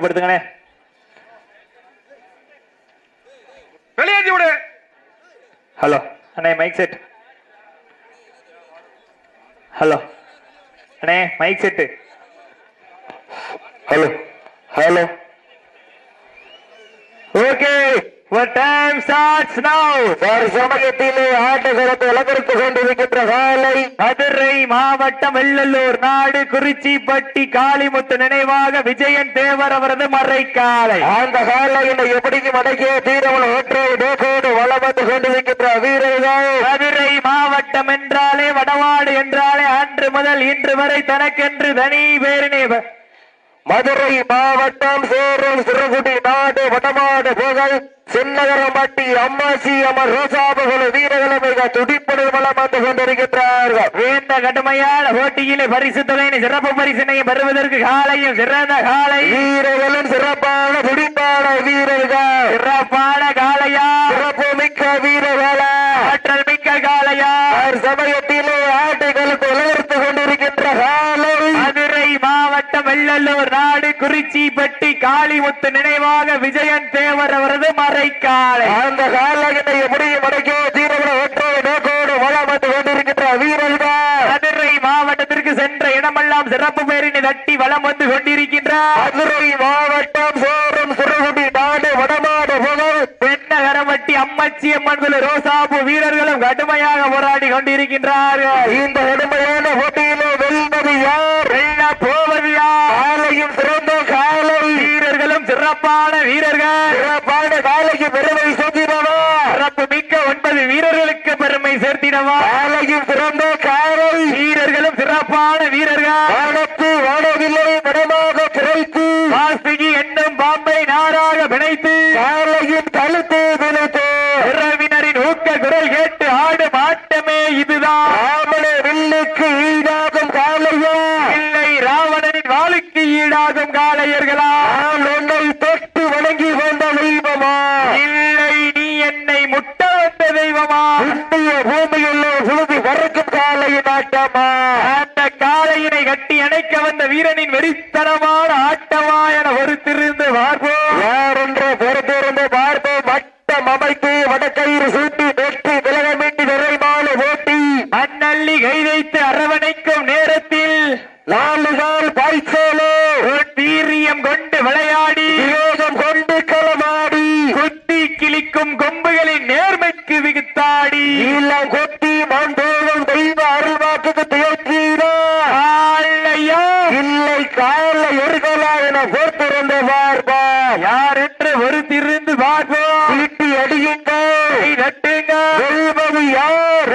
படுத்துங்கண்ணே வெளியேற்றி விடு. ஹலோ அண்ணே மைக் செட் ஹலோ அண்ணே mic set hello hello okay What time starts now? சமயத்திலே ஆட்டகளத்தை அலங்கரித்து கொண்டிருக்கின்ற காலை மதுரை மாவட்டம் வெள்ளலூர் நாடு குறிச்சிப்பட்டி காளிமுத்து நினைவாக விஜயன் தேவர் அவரது மறைக்காலை அந்த காலையில எப்படியும் அடக்கிய தீரவள ஒற்றை நோக்கோடு வளம் வந்து கொண்டிருக்கின்ற வீரர்கள் மதுரை மாவட்டம் என்றாலே வடவாடு என்றாலே அன்று முதல் இன்று வரை தனக்கென்று தனி பேரினை மதுரை மாவட்டம் சேரும் சிறுகுடி நாடு வடமாடு புகழ் சின்னகரம்பட்டி அம்மாசி அமர் ரோசாபுகள் வீரர்களும் மிக துடிப்புடன் வளம் வந்து கொண்டிருக்கின்றார்கள். இந்த கடுமையான போட்டியிலே பரிசு தொகையினை சிறப்பு பரிசினை பெறுவதற்கு காலையும் சிறந்த காலை. வீரர்களும் சிறப்பான துடிப்பான வீரர்கள். சிறப்பான காலையா? சிறப்பு மிக்க வீரர்களா? ஆற்றல் மிக்க காலையா? சமயத்திலே ஆட்டைகளுக்கு உலர்த்து கொண்டிருக்கின்ற காலை மதுரை மாவட்டம் வெள்ளலூர் நாடு குறிச்சிப்பட்டி காளிமுத்து நினைவாக விஜயன் தேவர் அவரது மறைக்காலை. அந்த காலகட்டை எப்படியும் அடக்கிய தீரவர ஒற்றை நோக்கோடு வளம் வந்து கொண்டிருக்கின்ற வீரர்கள். மதுரை மாவட்டத்திற்கு சென்ற இடமெல்லாம் சிறப்பு பேரினை தட்டி வளம் வந்து கொண்டிருக்கின்ற மதுரை மாவட்டம் சோறும் சிறுகுடி நாடு வடமாடு புகழ். பெண்ணகரமட்டி அம்மச்சி அம்மன் குழு ரோசாபு வீரர்களும் கடுமையாக போராடி கொண்டிருக்கின்றார்கள். இந்த கடுமையான போட்டியிலே வெல்வது யார் வெல்ல போவது யார் காலையும் சிறந்த காலை வீரர்களும் சிறப்பான வீரர்கள். சிறப்பான காலைக்கு பெருமை சேர்த்திடவா சிறப்பு மிக்க ஒன்பது வீரர்களுக்கு பெருமை சேர்த்திடவா காலையும் சிறந்த காலை. வீரர்களும் சிறப்பான வீரர்கள். வானத்து வானவில்லை படமாக கிடைத்து வாசுகி என்னும் பாம்பை நாராக பிணைத்து. காலையும் கழுத்து விழுத்து உறவினரின் ஊக்க குரல் கேட்டு ஆடும் ஆட்டமே இதுதான். ராமனே வில்லுக்கு ஈடாகும் காலையா இல்லை ராவணனின் வாளுக்கு ஈடாகும் காளையர்களா? தொட்டு வணங்கி வந்த தெய்வமா? இல்லை நீ என்னை முட்ட வந்த தெய்வமா? இந்திய பூமியில் சுழுதி பறக்கும் காளையின் ஆட்டமா அந்த காளையினை கட்டி அணைக்க வந்த வீரனின் வெறித்தனமான ஆட்டமா என பொறுத்திருந்து பார்ப்போம் யார் என்ற பொறுத்திருந்து பார்ப்போம் வட்டம் அமைத்து வடக்கயிறு சூட்டி வெற்றி விலகமின்றி நிறைவான போட்டி மண்ணள்ளி கை வைத்து அரவணைக்கும் நேரத்தில் நாலு நாள் பாய்ச்சலோ வீரியம் கொண்டு விளையாடி விவேகம் கொண்டு களமாடி குத்தி கிழிக்கும் கொம்புகளின் நேர்மைக்கு விகுத்தாடி இல்லம் கொத்தி மாண்டோகம் தெய்வ அருள்வாக்குக்கு திகழ்ச்சியா இல்லை கால எருகலா என பொறுத்திருந்து பார்ப்பா யார் என்று பொறுத்திருந்து பார்ப்போம் சீட்டி அடியுங்கள் கை தட்டுங்க வெல்வது யார்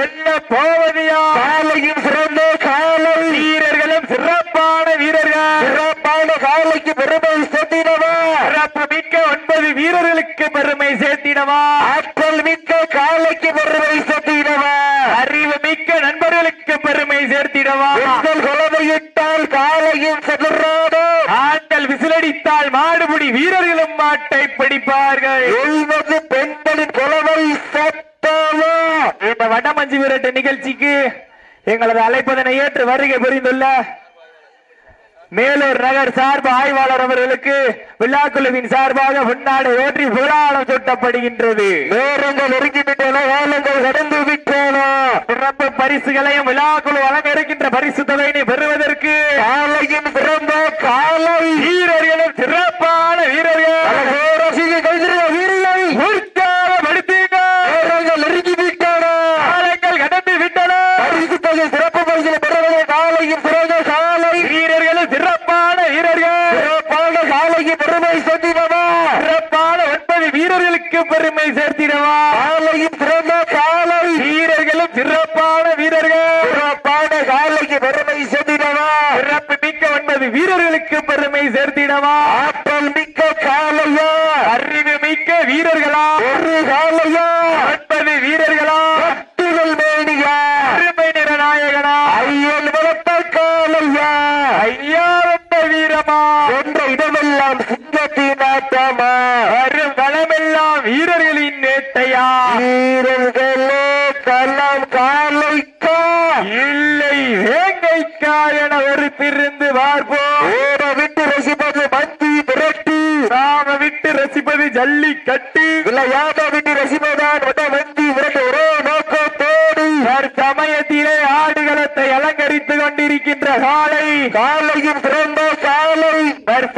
யார் காலையும் சிறந்த காலை. வீரர்களும் சிறப்பான வீரர்கள். சிறப்பான காலைக்கு பெருமை சேர்த்திடவா? சிறப்பு மிக்க ஒன்பது வீரர்களுக்கு பெருமை சேர்த்திடவா? ஆற்றல் மிக்க காலைக்கு பெருமை சேர்த்திடவா? அறிவு மிக்க நண்பர்களுக்கு பெருமை சேர்த்திடவா? பெண்கள் குழந்தையிட்டால் காலையும் செதுறாடோ ஆண்கள் விசிலடித்தால் மாடுபிடி வீரர்களும் மாட்டை பிடிப்பார்கள். எழுவது பெண்களின் குழவை சட்டமா இந்த வடமஞ்சு விரட்டு நிகழ்ச்சிக்கு எங்களது அழைப்பதனை ஏற்று வருகை புரிந்துள்ள மேலூர் நகர் சார்பு ஆய்வாளர் அவர்களுக்கு விழாக்குழுவின் சார்பாக முன்னாடி ஓற்றி புகழாலம் சூட்டப்படுகின்றது. நேரங்கள் நெருங்கிவிட்டன காலங்கள் கடந்து விட்டன. சிறப்பு பரிசுகளையும் விழாக்குழு வழங்க இருக்கின்ற பரிசு தொகையினை பெறுவதற்கு காலையும் சிறந்த காலை. வீரர்களும் சிறப்பான வீரர்கள் உற்சாகப்படுத்தீங்க நேரங்கள் நெருங்கி விட்டன காலங்கள் கடந்து விட்டன பரிசு தொகை சிறப்பு பரிசு பெறுவதை காலையும் சிறந்த காலை வீரர்களும் சிறப்பான வீரர்கள் சிறப்பான காலைக்கு பெருமை சேர்த்திடவா சிறப்பான ஒன்பது வீரர்களுக்கு பெருமை சேர்த்திடவா. காலையும் சிறந்த காலை. வீரர்களும் சிறப்பான வீரர்கள். சிறப்பான காலைக்கு பெருமை சேர்த்திடவா. சிறப்பு மிக்க ஒன்பது வீரர்களுக்கு பெருமை சேர்த்திடவா. ஆற்றல் மிக்க காலையா. அறிவு மிக்க வீரர்களா. ஒரு காலையா ஒன்பது வீரர்களா பட்டுகள் மேடியா அருமை நிற நாயகனா ஐயன் வளர்த்த காலையா ஐயா வந்த வீரமா என்ற இடமெல்லாம் சிங்கத்தின் ஆட்டமா வரும் வளமெல்லாம் வீரர்களின் நேட்டையா வீரர்களே கலாம் காலைக்கா இல்லை வேங்கைக்கா என ஒரு திருந்து பார்ப்போம் ஓட விட்டு ரசிப்பது மந்தி திரட்டி நாம விட்டு ரசிப்பது ஜல்லிக்கட்டு. விளையாட விட்டு ரசிப்பதான் வந்தி விரட்டு. ஒரே நோக்கத்தோடு. சமயத்திலே ஆடுகளத்தை அலங்கரித்துக் கொண்டிருக்கின்ற காலை. காலையும் சிறந்த காலை.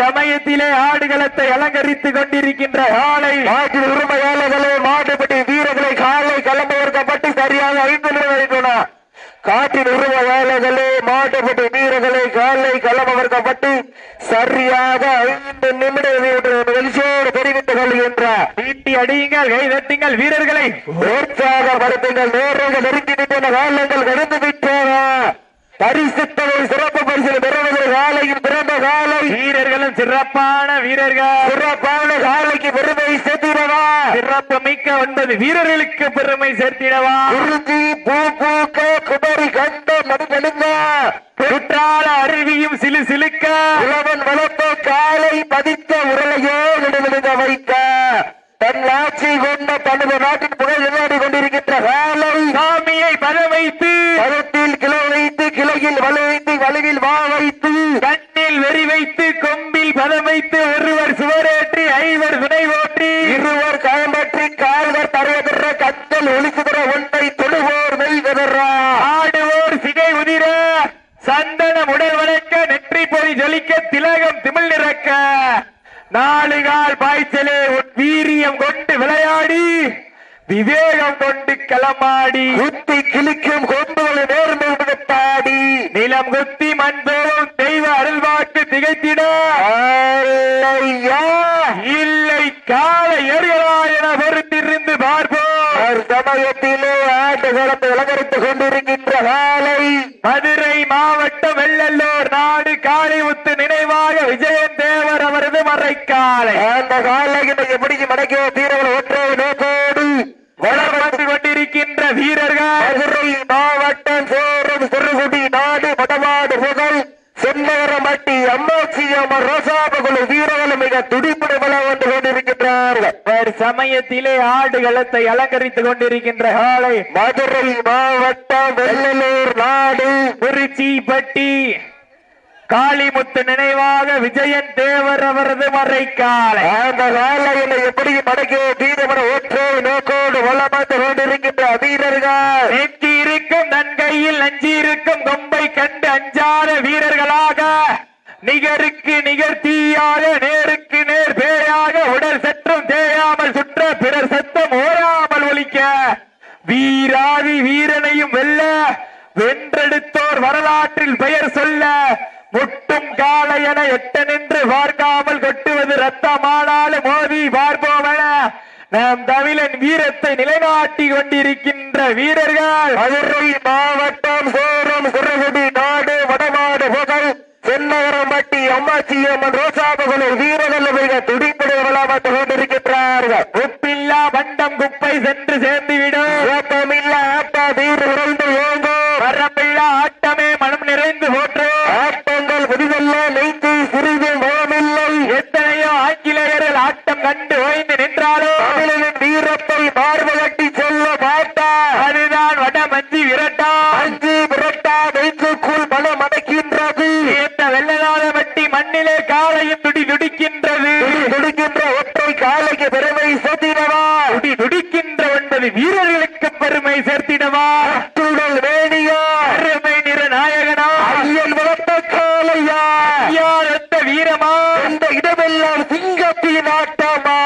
சமயத்திலே ஆடுகளத்தை அலங்கரித்துக் கொண்டிருக்கின்ற காலை. மாட்டின் உரிமையாளர்களே மாட்டுப்பட்டி வீரர்களை காலை களம்பவர்க்கப்பட்டு சரியாக ஐந்து நிமிடம் காட்டின் வாழ்களை மாட்டுப்பட்டு வீரர்களை காலை களமவர்க்கப்பட்டு சரியாக ஐந்து நிமிடம் வெளிச்சோடு தெரிவித்துக் கொள்கின்றார் வீட்டி அடியுங்கள் கை தட்டுங்கள் வீரர்களை. உற்சாகப்படுத்துங்கள் நேரங்கள் நெருங்கி விட்டன காலங்கள் கடந்து விட்டன. பரிசுத்தவை சிறப்பு பரிசு பெறுவது காலையில் பிறந்த காலை. வீரர்களும் சிறப்பான வீரர்கள். சிறப்பான காலைக்கு பெருமை சேர்த்திடவா? சிறப்பு மிக்க ஒன்பது வீரர்களுக்கு பெருமை சேர்த்திடவா? குறிஞ்சி பூ பூக்க குமரி கண்ட மணிகடுங்க குற்றால அருவியும் சிலு சிலுக்க. இளவன் வளர்த்த காலை பதித்த உரலையோ விடுவிடுங்க வைக்க. தன் ஆட்சி கொண்ட தனது நாட்டின் புகழ் விளையாடி கொண்டிருக்கின்ற காலை சாமியை பத வைத்து பதத்தில் கிளை வைத்து கிளையில் வலு வைத்து வலுவில் வா வைத்து. கண்ணில் வெறி வைத்து கொம்பில் பதம் வைத்து ஒருவர் சுவரேற்றி ஐவர் துணை ஓற்றி இருவர் திகைத்திட இல்லை கால எறியலா என பொறுத்திருந்து பார்ப்போம். சமயத்திலே ஆட்டுகளத்தை அலங்கரித்துக் கொண்டிருக்கின்ற காலை. மதுரை மாவட்டம் வெள்ளல்லூர் நாடு காளிமுத்து நினைவாக விஜயன் தேவர் அவரது மறைக்காலை. அந்த காலையினை எப்படி மடக்கிய தீரவர்கள் ஒற்றை நோக்கோடு வளர்ந்து கொண்டிருக்கின்ற வீரர்கள். மதுரை மாவட்டம் சேரும் சிறுகுடி நாடு மடமாடு புகழ் சென்னகரமட்டி அம்மாச்சி அம்மர் ரோசாபகுழு வீரர்கள் மிக துடிப்புடன் வளம் வந்து கொண்டிருக்கின்றார்கள் சமயத்திலே ஆடுகளத்தை அலங்கரித்துக் கொண்டிருக்கின்ற காலை மதுரை மாவட்டம் வெள்ளலூர் நாடு. குறிச்சிப்பட்டி. காளிமுத்து நினைவாக விஜயன் தேவர் அவரது மறைக்காலை. அந்த காலையினை எப்படி மடக்கிய தீரமன ஒற்றை நோக்கோடு வளம் வந்து கொண்டிருக்கின்ற வீரர்கள். நெஞ்சி இருக்கும் தன் கையில் நஞ்சி இருக்கும் கொம்பை கண்டு அஞ்சாத வீரர்களாக நிகருக்கு நிகர் தீயாக நேருக்கு நேர் பேயாக உடல் சற்றும் தேயாமல் சுற்ற பிறர் சத்தம் ஓராமல் ஒலிக்க. வீராதி வீரனையும் வெல்ல வென்றெடுத்தோர் வரலாற்றில் பெயர் சொல்ல முட்டும் காலை என எட்ட நின்று பார்க்காமல் கொட்டுவது ரத்தமானாலும் மோதி பார்ப்போமென. நாம் தமிழன் வீரத்தை நிலைநாட்டி கொண்டிருக்கின்ற வீரர்கள் மதுரை மாவட்டம் சோரம் சிறுகுடி நாடு வடமாடு புகழ் சென்னகரம்பட்டி அம்மாச்சி அம்மன் ரோசாபகுலு வீரர்கள் மிக துடிப்புடன் கொண்டிருக்கின்றார்கள். உப்பில்லா வண்டம் குப்பை சென்று சேர்ந்துவிடும். ஏப்பமில்ல ஆப்பா வீர் உறைந்து ஏங்கோ வரம்பில்லா ஆட்டமே மனம் நிறைந்து போற்றோ. ஆட்டங்கள் புதிதல்ல நெய்த்து சிறிது மனமில்லை எத்தனையோ ஆங்கிலேயர்கள் ஆட்டம் கண்டு ஓய்ந்து நின்றாலோ தமிழனின் வீரத்தை மார்பகட்டி சொல்ல மாட்டா அதுதான் வட மஞ்சி விரட்டா அஞ்சு புரட்டா நெய்த்துக்குள் மனம் அடைக்கின்றது இந்த வெள்ளநாத வட்டி மண்ணிலே காலையும் துடி துடிக்கின்றது துடி துடிக்கின்ற ஒற்றை காலைக்கு பெருமை சேர்த்திடவா துடி துடிக்கின்ற ஒன்பது வீரர்களுக்கு பெருமை சேர்த்திடவா துடல் வேணியா பெருமை நிற நாயகனா ஐயன் வளர்த்த காலையா யார் எந்த வீரமா இந்த இடமெல்லாம் சிங்கத்தின் ஆட்டமா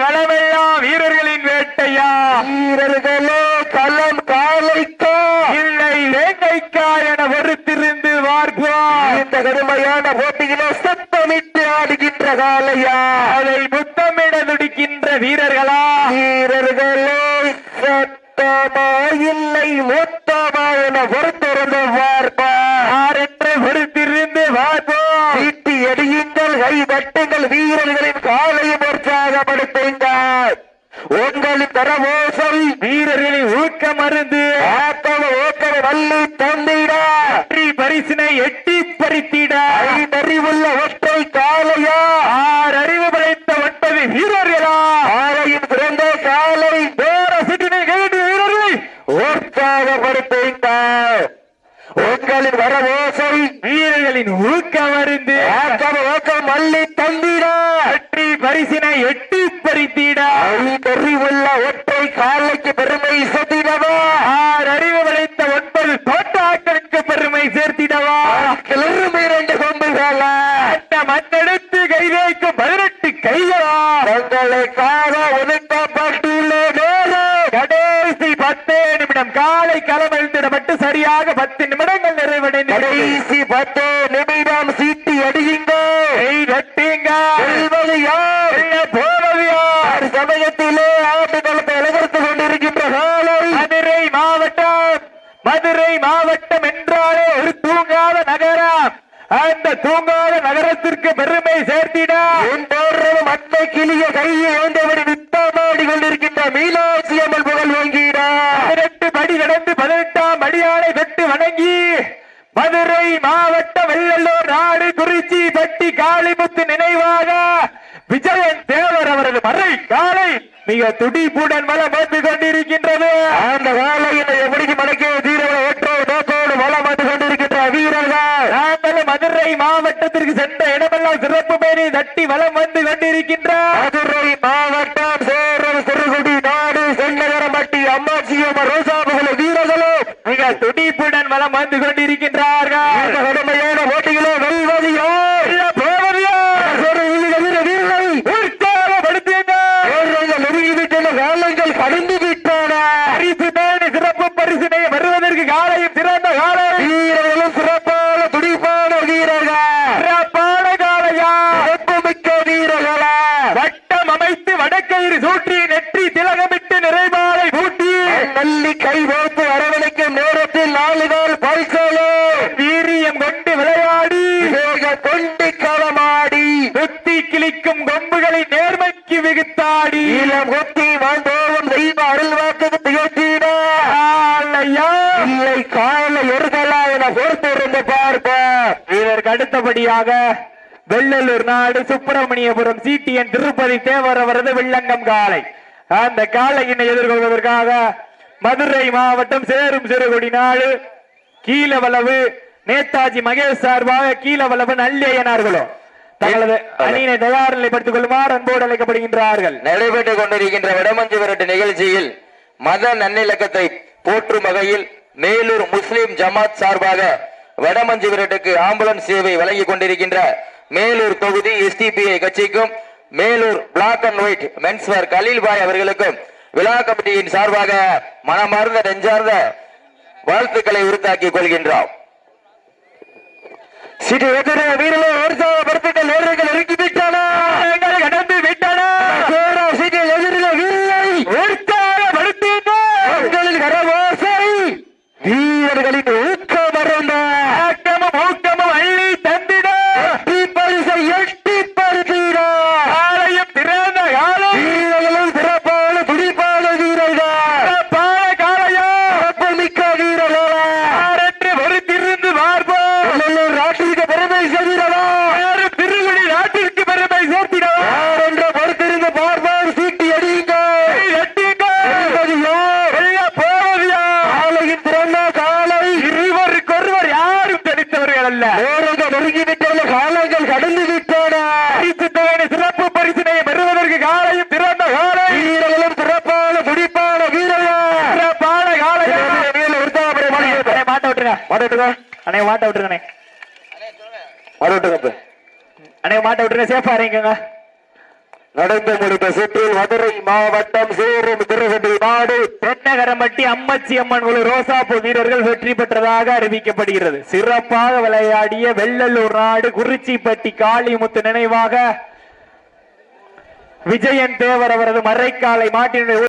களமெல்லாம் வீரர்களின் வேட்டையா வீரர்களே களம் காலைக்கா இல்லை வேங்கைக்கா என பொறுத்திருந்து பார்ப்போம் இந்த கடுமையான போட்டியிலே சத்தமிட்டு ஆடுகின்ற காலையா அதை முத்தமிட துடிக்கின்ற வீரர்களா வீரர்களே சத்தமா இல்லை மொத்தமா என பொறுத்திருந்து பார்ப்பா யார் என்று பொறுத்திருந்து பார்ப்போம் சீட்டி எடியுங்கள் கை தட்டுங்கள் வீரர்களின் காலையும் உற்சாகப்படுத்துங்கள் உங்களின் தரமோசை வீரர்களின் ஊக்க மருந்து ஆத்தவ ஓக்கவ வள்ளி தந்திட வெற்றி பரிசினை எட்டி பறித்திட அறிவுள்ள ஒற்றை காலையா ஆறு அறிவு படைத்த ஒன்பது வீரர்களா ஆலையின் பிறந்த காலை வேற சிட்டினை கைது வீரர்களை உற்சாகப்படுத்துங்கள் உங்களின் வரவோசை வீரர்களின் ஊக்க மருந்து ஆத்தவ ஓக்கம் வள்ளி தந்திட. வெற்றி பரிசினை எட்டி பறித்திட. அறிவுள்ள ஒற்றை காலைக்கு பெருமை செத்திடவா ஆறு அறிவு வளைத்த ஒன்பது தோட்டாக்களுக்கு பெருமை சேர்த்திடவா. கிளறும் இரண்டு கொம்புகள அந்த மண்ணெடுத்து கைதேக்கும் பதினெட்டு கைகளா. தங்களுக்காக ஒதுக்கப்பட்டுள்ள கடைசி பத்தே நிமிடம். காலை களமிழ்ந்திடப்பட்டு சரியாக பத்து நிமிடங்கள் நிறைவடைந்தது கடைசி பத்து நிமிடம் சீட்டி அடியுங்க. சமயத்திலே ஆட்டுக்களத்தை அலங்கரித்துக் கொண்டிருக்கின்ற காலை. மதுரை மாவட்டம். மதுரை மாவட்டம் என்றாலே ஒரு தூங்காத நகரம். அந்த தூங்காத நகரத்திற்கு பெருமை சேர்த்திட. மண்ணை கிளிய கையை ஏந்தபடி நித்தமாடி கொண்டிருக்கின்ற மீனாட்சி அம்மன் புகழ் வாங்கினார் பதினெட்டு படி கடந்து பதினெட்டாம் அடியானை பெற்று மதுரை மாவட்ட வெள்ளலூர் நாடு குறிச்சி பட்டி காளிமுத்து நினைவாக விஜயன் தேவர் அவரது மறை காலை மிக துடிப்புடன் மலம் வந்து கொண்டிருக்கின்றது. அந்த காலையினை எப்படி மடக்கிய தீரவன ஒற்றை நோக்கோடு வளம் வந்து கொண்டிருக்கின்ற வீரர்கள். நாங்களும் மதுரை மாவட்டத்திற்கு சென்ற இடமெல்லாம் சிறப்பு பேரை தட்டி வளம் வந்து கொண்டிருக்கின்ற மதுரை மாவட்டம் சேரல் சிறுகுடி நாடு சென்னகரம்பட்டி அம்மாச்சியம்மன் ரோசா துடிப்புடன் வளம் வந்து கொண்டிருக்கின்றார்கள். கடுமையான போட்டிகளோ வெல்வது யார் வெல்ல போவது யார்? ஒரு வீர வீர வீரர்கள் உற்சாகப்படுத்துங்க வீரர்கள் நெருங்கிவிட்டன காலங்கள் கடந்து விட்டன. பரிசு சிறப்பு பரிசினை வருவதற்கு காலையும் சிறந்த காலை வீரர்களும் சிறப்பான துடிப்பான வீரர்கள் சிறப்பான காலையா சிறப்புமிக்க வீரர்களா வட்டம் அமைத்து வடக்கயிறு சூட்டி நெற்றி திலகமிட்டு நிறைவாலை பூட்டி நல்லி கை கோர்த்து அரவணைக்கும் நேரத்தில் நாலு நாள் பரிசோலோ வீரியம் கொண்டு விளையாடி வேக கொண்டு களமாடி குத்தி கிழிக்கும் கொம்புகளை நேர்மைக்கு விகுத்தாடி இளம் கொத்தி வாழ்ந்தோறும் தெய்வ அருள் வாக்கு திகழ்த்தினார் ஆலையா இல்லை கால எருகலா என பொறுத்திருந்து பார்ப்ப அடுத்தபடியாக வெள்ளலூர் நாடு சுப்பிரமணியபுரம் சிடிஎன் திருப்பதி தேவர் அவரது வெள்ளங்கம் காலை அந்த காலையினை எதிர்கொள்வதற்காக மதுரை மாவட்டம் சேரும் சிறுகுடி நாடு கீழவளவு நேதாஜி மகேஷ் சார்பாக கீழவளவு நல்லையனார்களோ. தங்களது அணியினை தயார் நிலைப்படுத்திக் கொள்ளுமாறு அன்போடு அழைக்கப்படுகின்றார்கள். நடைபெற்றுக் கொண்டிருக்கின்ற வடமஞ்சு விரட்டு நிகழ்ச்சியில் மத நன்னிலக்கத்தை போற்றும் வகையில் மேலூர் முஸ்லிம் ஜமாத் சார்பாக வடமஞ்சு விரட்டுக்கு ஆம்புலன்ஸ் சேவை வழங்கிக் கொண்டிருக்கின்ற மேலூர் தொகுதி எஸ்டிபிஐ கட்சிக்கும் Melur black and white menswear Khaleel Bhai அவர்களுக்கும் விழா கமிட்டியின் சார்பாக மனமார்ந்த நெஞ்சார்ந்த வாழ்த்துக்களை உறுத்தாக்கிக் கொள்கின்றோம். சிறு வீரர்களை உற்சாகப்படுத்த வீரர்கள் இறங்கிவிட்டன எங்களை கடந்து விட்டன சேரா சிறு எதிரில வீரரை உற்சாகப்படுத்துங்கள் உங்களின் கரவாசை வீரர்களின் ஊக்கம் மறந்த ஆக்கமும் ஊக்கமும் அள்ளி தந்திட எட்டி பரிசை எட்டி பரிசீட காலையும் திறந்த காலை வீரர்களும் சிறப்பான துடிப்பான வீரர்கள் சிறப்பான காலையா சிறப்பு மிக்க வீரர்கள் யாரென்று பொறுத்திருந்து பார்ப்போம் வெள்ளலூர் நாட்டிற்கு பெருமை செய்கிறவா வேறு திருகுடி நாட்டிற்கு பெருமை சேர்த்திடவா யார் என்ற பொறுத்திருந்து பார்ப்பார் சீட்டி அடியுங்க என்பது யார் வெல்ல போவது யார்? காலையின் திறந்த காலை இருவருக்கொருவர் யாரும் தனித்தவர்கள் அல்ல நேரங்கள் நெருங்கிவிட்டன காலங்கள் கடந்து விட்டன பரிசு தொகையை சிறப்பு பரிசினை பெறுவதற்கு காலையும் திறந்த காலை வீரர்களும் சிறப்பான துடிப்பான வீரர்கள் சிறப்பான காலையா வீர உற்சாகப்பட மாட்டேங்குது அண்ணே, மாட்ட விட்டுருங்க. மாட்ட விட்டுங்க அண்ணே மாட்ட விட்டுருங்க அண்ணே. மாட்ட விட்டுங்க அண்ணே மாட்ட விட்டுருங்க. சேஃபா இருங்க நடந்து முடிந்த சுற்றில் மதுரை மாவட்டம் சேரும் திருகண்டி நாடு தென்னகரம்பட்டி அம்மச்சி அம்மன் குழு ரோசாப்பூ வீரர்கள் வெற்றி பெற்றதாக அறிவிக்கப்படுகிறது. சிறப்பாக விளையாடிய வெள்ளலூர் நாடு குறிச்சிப்பட்டி காளிமுத்து நினைவாக. விஜயன் தேவர் அவரது மறைக்காலை மாட்டினுடைய